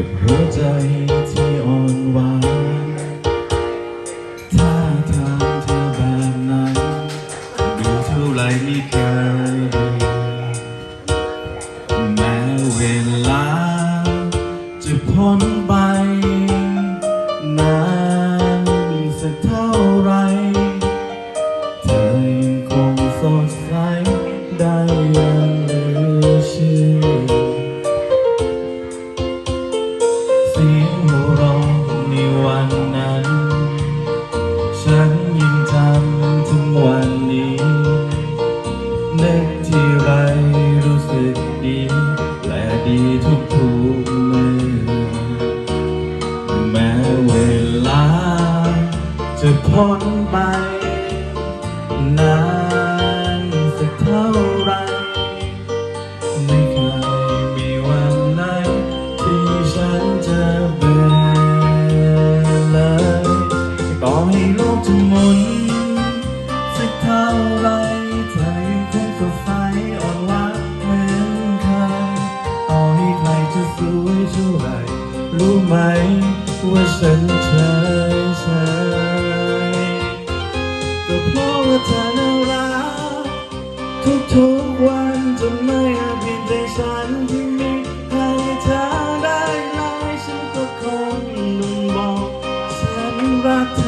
กับหัวใจที่อ่อนหวานถ้าทางเธอแบบนั้นดูเท่าไรไม่เคยแม้เวลาจะพ้น แม้เวลา จะพ้นไป นานสักเท่าไร ไม่เคยมีวันไหน ที่ฉันจะเบื่อเลยต่อให้โลกจะหมุน สักเท่าไรเธอยังคงสดใสอ่อนหวานเหมือนเคยต่อให้ใครจะสวยเท่าไรรู้ไหม ว่าฉันชายชายก็เพราะว่าเธอน่ารักทุกๆวันจนไม่อาจเปลี่ยนใจฉันที่มีให้เธอได้เลยฉันก็คงต้องบอกฉันรักเธอ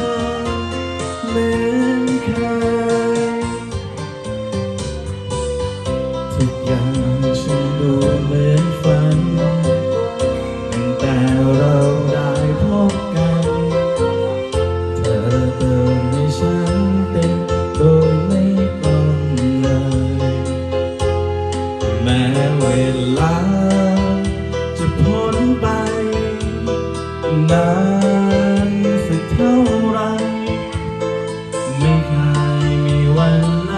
นานสักเท่าไร ไม่เคยมีวันไหน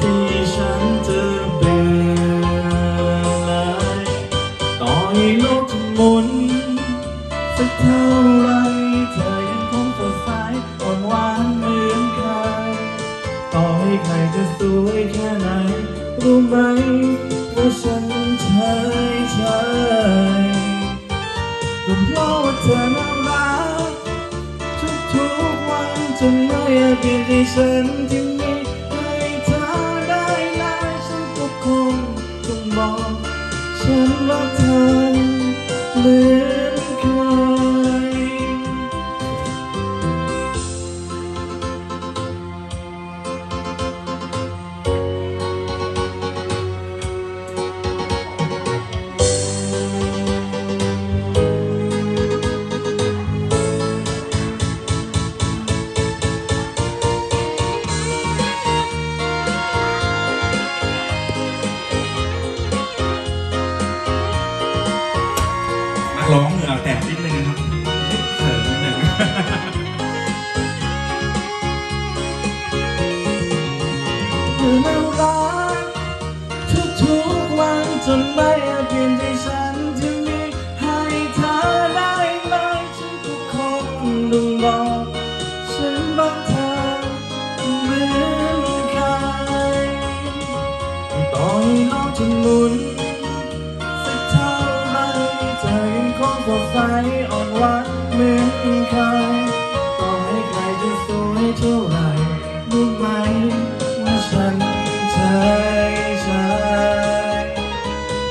ที่ฉันจะเบื่อเลยต่อให้โลกจะหมุนสักเท่าไร เธอยังคงสดใสอ่อนหวานเหมือนเคยต่อให้ใครจะสวยแค่ไหน รู้ไหมว่าฉันเฉยเฉย ธอน่ารักทุกๆวันจนไม่อาจเปลี่ยนใจฉันที่มีให้เธอได้เลยฉันก็คงต้องบอกฉันรักเธอเหมือ นิดนึงครับเขินนิดนึงเธอน่ารักทุกๆวันจนไม่เปลี่ยนใจฉันที่มีให้เธอได้เลยฉันก็คงต้องบอกฉันรักเธอเหมือนเคยต่อให้โลกจะหมุน ใสอ่อนหวานเหมือนใครต่อให้ใครจะสวยเท่าไหร่รู้ไหมว่าฉันใจใจ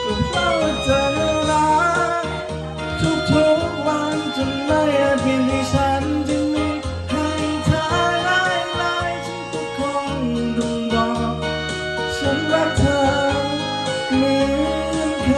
ก็เพราะเธอรักทุกทุกวันจะไม่ยืนได้ฉันจะไม่หายทายลายลายฉันก็คงต้องบอกฉันรักเธอเหมือนใคร